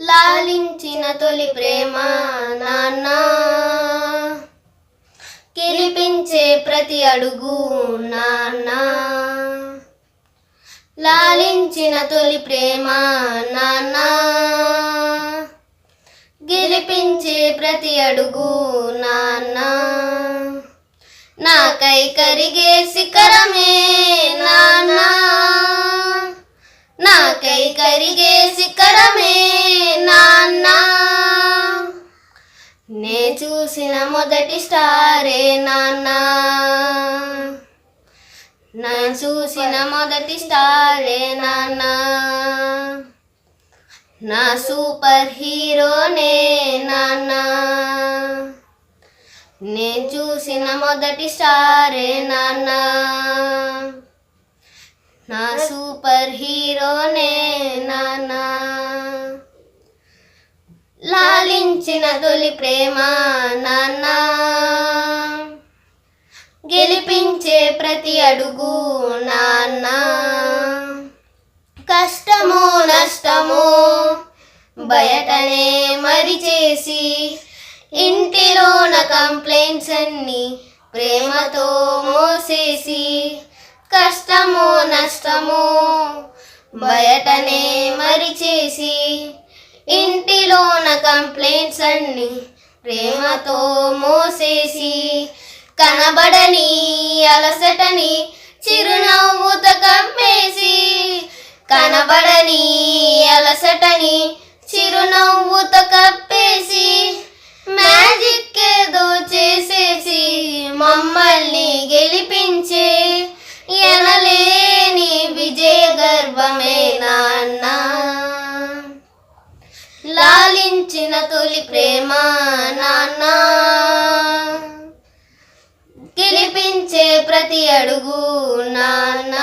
లాలించిన తొలి ప్రేమ నాన్న. గెలిపించే ప్రతి అడుగు నాన్న. లాలించిన తొలి ప్రేమ నాన్న. గెలిపించే ప్రతి అడుగు నాన్న. నాకై కరిగే శిఖరమే నే చూసిన మొదటి స్టారే నాన్న. నా చూసిన మొదటి స్టారే నాన్న. నా సూపర్ హీరోనే నాన్న. నే చూసిన మొదటి స్టారే నాన్న. నా సూపర్ హీరోనే గెలిచిన తొలి ప్రేమ నాన్న. గెలిపించే ప్రతి అడుగు నాన్న. కష్టమో నష్టమో బయటనే మరి చేసి ఇంటిలోన కంప్లైంట్స్ అన్ని ప్రేమతో మోసేసి కష్టమో నష్టమో బయటనే మరి చేసి ఇంటిలోన కంప్లైంట్స్ అన్ని ప్రేమతో మోసేసి కనబడని అలసటని చిరునవ్వుతో కమ్మేసి కనబడని అలసటని చిరునవ్వుతో కప్పేసి లాలించిన తొలి ప్రేమ నాన్న. గెలిపించే ప్రతి అడుగు నాన్న.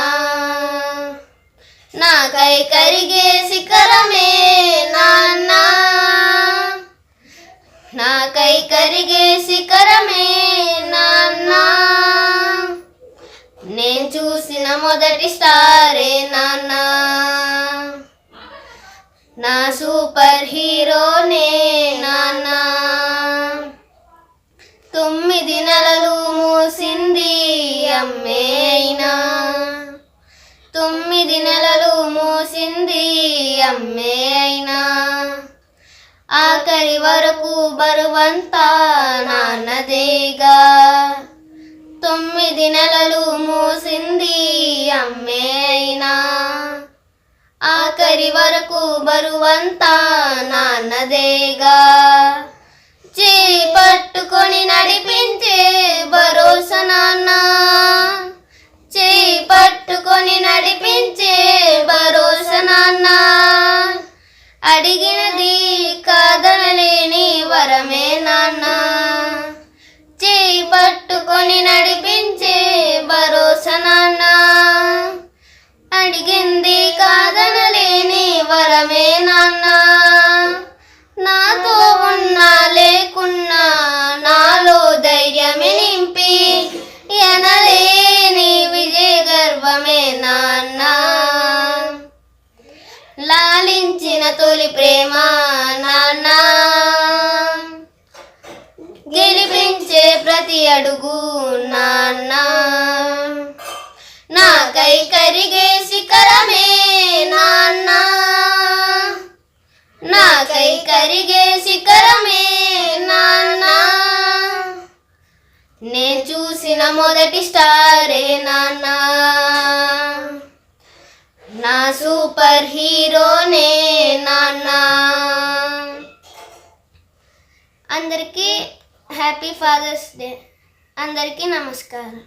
నాకై కరిగే శిఖరమే నాన్న. నాకై కరిగే శిఖరమే నాన్న. నేను చూసిన మొదటి స్టారే నాన్నా. నా సూపర్ హీరోనే నాన్నా. తొమ్మిది నెలలు మూసింది అమ్మే అయినా తొమ్మిది నెలలు మూసింది అమ్మే అయినా ఆఖరి వరకు బరువంతా నాన్నదేగా. తొమ్మిది నెలలు చివరి వరకు బరువంతా నాన్నదేగా. చే పట్టుకొని నడిపించే భరోసా నాన్న. చేయి పట్టుకొని నడిపించే భరోసా నాన్న. అడిగినది కాదనలేని వరమే నాన్న. చేయి పట్టుకొని నడిపించే భరోసా నాన్న. అడిగింది లాలించిన తొలి ప్రేమ నాన్న. గెలిపించే ప్రతి అడుగు నాన్న. నాకై కరిగే శిఖరమే నాన్న. నాకై కరిగే శిఖరమే నాన్న. నే చూసిన మొదటి స్టారే నాన్న. నా సూపర్ హీరోనే నాన్న. అందరికీ హ్యాపీ ఫాదర్స్ డే. అందరికీ నమస్కారం.